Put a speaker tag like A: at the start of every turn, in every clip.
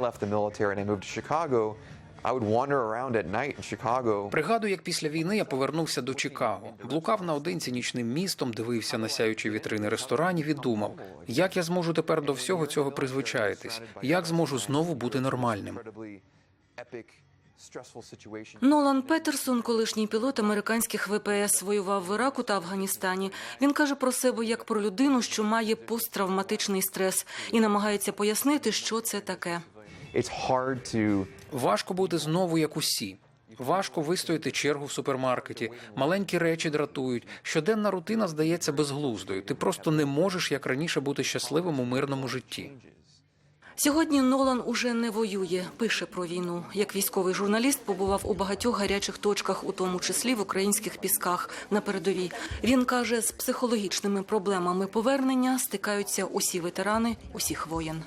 A: left the military and I moved to Chicago, I would wander around at night in Chicago.
B: Пригадую, як після війни я повернувся до Чикаго, блукав наодинці нічним містом, дивився на сяючі вітрини ресторанів і думав, як я зможу тепер до всього цього призвичаїтись, як зможу знову бути нормальним.
C: Нолан Петерсон, колишній пілот американських ВПС, воював в Іраку та Афганістані. Він каже про себе як про людину, що має посттравматичний стрес, і намагається пояснити, що це таке.
B: Важко бути знову як усі. Важко вистояти чергу в супермаркеті. Маленькі речі дратують. Щоденна рутина здається безглуздою. Ти просто не можеш, як раніше, бути щасливим у мирному житті.
C: Сьогодні Нолан уже не воює, пише про війну. Як військовий журналіст побував у багатьох гарячих точках, у тому числі в українських пісках на передовій. Він каже, з психологічними проблемами повернення стикаються усі ветерани усіх воєн.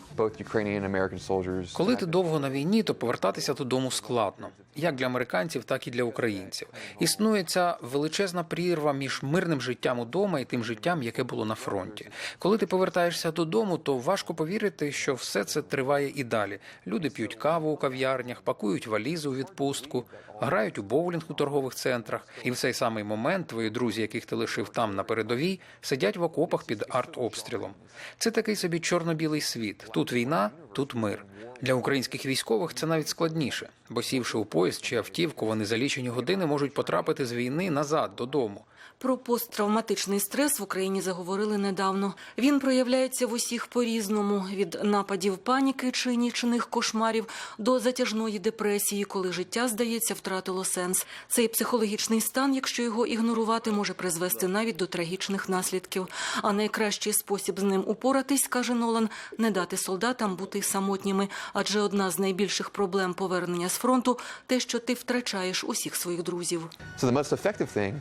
B: Коли ти довго на війні, то повертатися додому складно, як для американців, так і для українців. Існує ця величезна прірва між мирним життям удома і тим життям, яке було на фронті. Коли ти повертаєшся додому, то важко повірити, що все це триває і далі. Люди п'ють каву у кав'ярнях, пакують валізи у відпустку, грають у боулінг у торгових центрах. І в цей самий момент твої друзі, яких ти лишив там на передовій, сидять в окопах під артобстрілом. Це такий собі чорно-білий світ. Тут війна, тут мир. Для українських військових це навіть складніше, бо сівши у поїзд чи автівку, вони за лічені години можуть потрапити з війни назад додому.
C: Про посттравматичний стрес в Україні заговорили недавно. Він проявляється в усіх по-різному: від нападів паніки чи нічних кошмарів до затяжної депресії, коли життя, здається, втратило сенс. Цей психологічний стан, якщо його ігнорувати, може призвести навіть до трагічних наслідків. А найкращий спосіб з ним упоратись, каже Нолан, не дати солдатам бути самотніми. Адже одна з найбільших проблем повернення з фронту те, що ти втрачаєш усіх своїх друзів.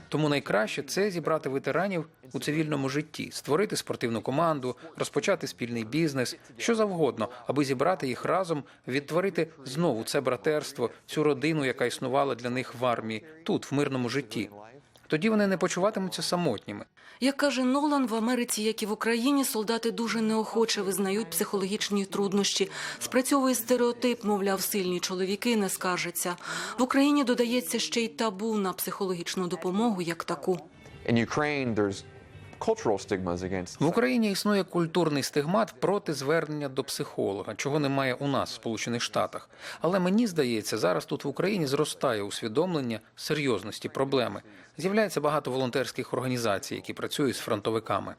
B: Тому найкраще це зібрати ветеранів у цивільному житті, створити спортивну команду, розпочати спільний бізнес, що завгодно, аби зібрати їх разом, відтворити знову це братерство, цю родину, яка існувала для них в армії, тут, в мирному житті. Тоді вони не почуватимуться самотніми.
C: Як каже Нолан, в Америці, як і в Україні, солдати дуже неохоче визнають психологічні труднощі. Спрацьовує стереотип, мовляв, сильні чоловіки не скаржаться. В Україні додається ще й табу на психологічну допомогу як таку.
A: in Ukraine, there's
B: В Україні існує культурний стигмат проти звернення до психолога, чого немає у нас в Сполучених Штатах. Але мені здається, зараз тут в Україні зростає усвідомлення серйозності проблеми. З'являється багато волонтерських організацій, які працюють з фронтовиками.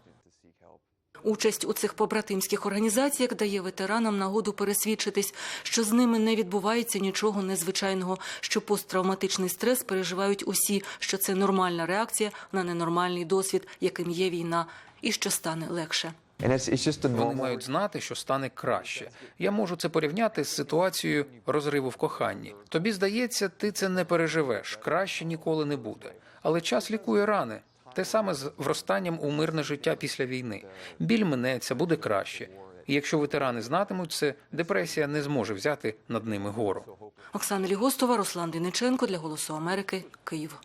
C: Участь у цих побратимських організаціях дає ветеранам нагоду пересвідчитись, що з ними не відбувається нічого незвичайного, що посттравматичний стрес переживають усі, що це нормальна реакція на ненормальний досвід, яким є війна, і що стане легше.
B: Вони мають знати, що стане краще. Я можу це порівняти з ситуацією розриву в коханні. Тобі здається, ти це не переживеш, краще ніколи не буде. Але час лікує рани. Те саме з вростанням у мирне життя після війни. Біль минеться, буде краще. І якщо ветерани знатимуть це, депресія не зможе взяти над ними гору.
C: Оксана Лігостова, Руслан Диниченко для Голосу Америки, Київ.